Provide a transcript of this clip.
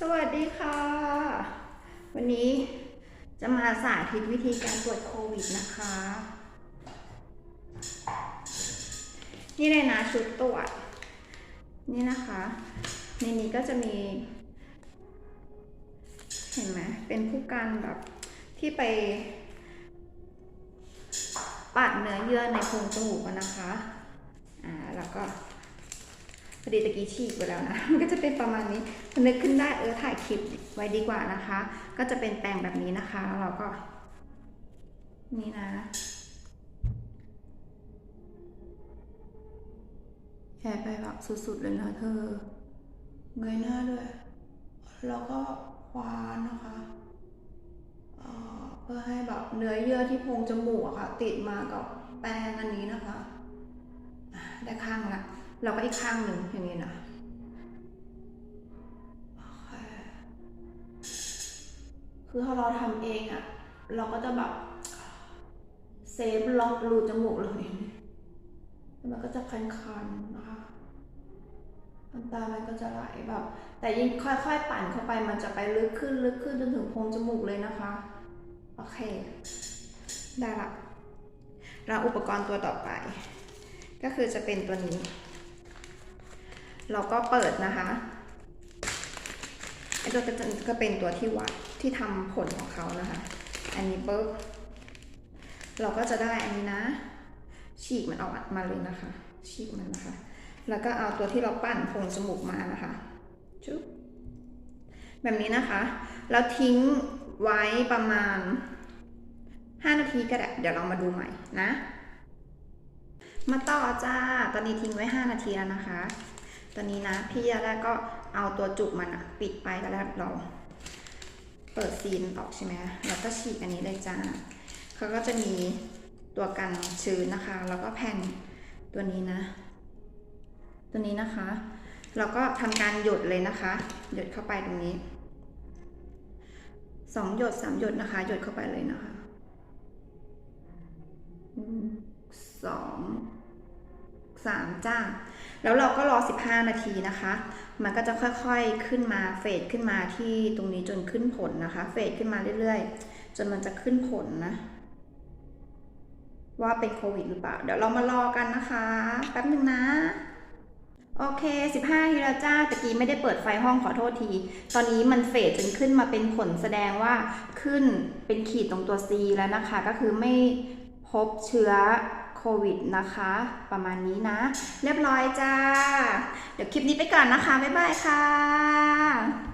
สวัสดีค่ะ วันนี้จะมาสาธิตวิธีการตรวจโควิดนะคะ นี่เลยนะชุดตรวจ นี่นะคะ ในนี้ก็จะมี เห็นไหมเป็นผู้กันแบบที่ไปปัดเนื้อเยื่อในโพรงจมูกนะคะ อ่า แล้วก็ พอดีตะกี้ฉีกไปแล้วนะ มันก็จะเป็นประมาณนี้นึกขึ้นได้เออถ่ายคลิปไว้ดีกว่านะคะ ก็จะเป็นแปลงแบบนี้นะคะแล้วเราก็ นี่นะแอบไปแบบสุดๆเลยนะเธอ เงยหน้าด้วย แล้วก็ควานนะคะเพื่อให้แบบเนื้อเยื่อที่โพรงจมูกอะค่ะ ติดมากับแปรงอันนี้นะคะอะได้ข้างละ เราก็อีกข้างหนึ่งอย่างนี้นะคือถ้าเราทำเองอะเราก็จะแบบเซฟล็อกรูจมูกเลยแล้วมันก็จะคันๆนะคะน้ำตามันก็จะไหลแบบ แต่ยิ่งค่อยๆปั่นเข้าไปมันจะไปลึกขึ้นลึกขึ้นจนถึงโพรงจมูกเลยนะคะ โอเค ได้ละแล้วอุปกรณ์ตัวต่อไป ก็คือจะเป็นตัวนี้ เราก็เปิดนะคะไอตัวก็จะก็เป็นตัวที่วัดที่ทำผลของเขานะคะ อันนี้ปุ๊บเราก็จะได้อันนี้นะ ฉีกมันออกมาเลยนะคะ ฉีกมันนะคะ แล้วก็เอาตัวที่เราปั้นโพรงจมูกมานะคะจุ๊บแบบนี้นะคะ แล้วทิ้งไว้ประมาณ 5 นาทีก็ได้เดี๋ยวเรามาดูใหม่นะ มาต่อจ้า ตอนนี้ทิ้งไว้ 5 นาทีแล้วนะคะ ตอนนี้นะ พี่แรกก็เอาตัวจุกมันอะปิดไปแล้วเรา เปิดซีนออกใช่ไหมแล้วก็ฉีกอันนี้เลยจ้าเขาก็จะมีตัวกันชื้นนะคะ แล้วก็แผ่นตัวนี้นะ ตัวนี้นะคะ เราก็ทำการหยดเลยนะคะ หยดเข้าไปตรงนี้สองหยดสามหยดนะคะ หยดเข้าไปเลยนะคะสอง สามจ้า แล้วเราก็รอ 15 นาทีนะคะ มันก็จะค่อยๆขึ้นมาเฟดขึ้นมาที่ตรงนี้จนขึ้นผลนะคะ เฟดขึ้นมาเรื่อยๆ จนมันจะขึ้นผลนะ ว่าเป็นโควิดหรือเปล่า เดี๋ยวเรามารอกันนะคะ แป๊บหนึ่งนะโอเค 15ทีแล้วจ้าตะกี้ไม่ได้เปิดไฟห้องขอโทษที ตอนนี้มันเฟดจนขึ้นมาเป็นผลแสดงว่าขึ้นเป็นขีดตรงตัว C แล้วนะคะ ก็คือไม่พบเชื้อ ควิดนะคะ ประมาณนี้นะ เรียบร้อยจ้า เดี๋ยวคลิปนี้ไปก่อนนะคะ บ๊ายบายค่ะ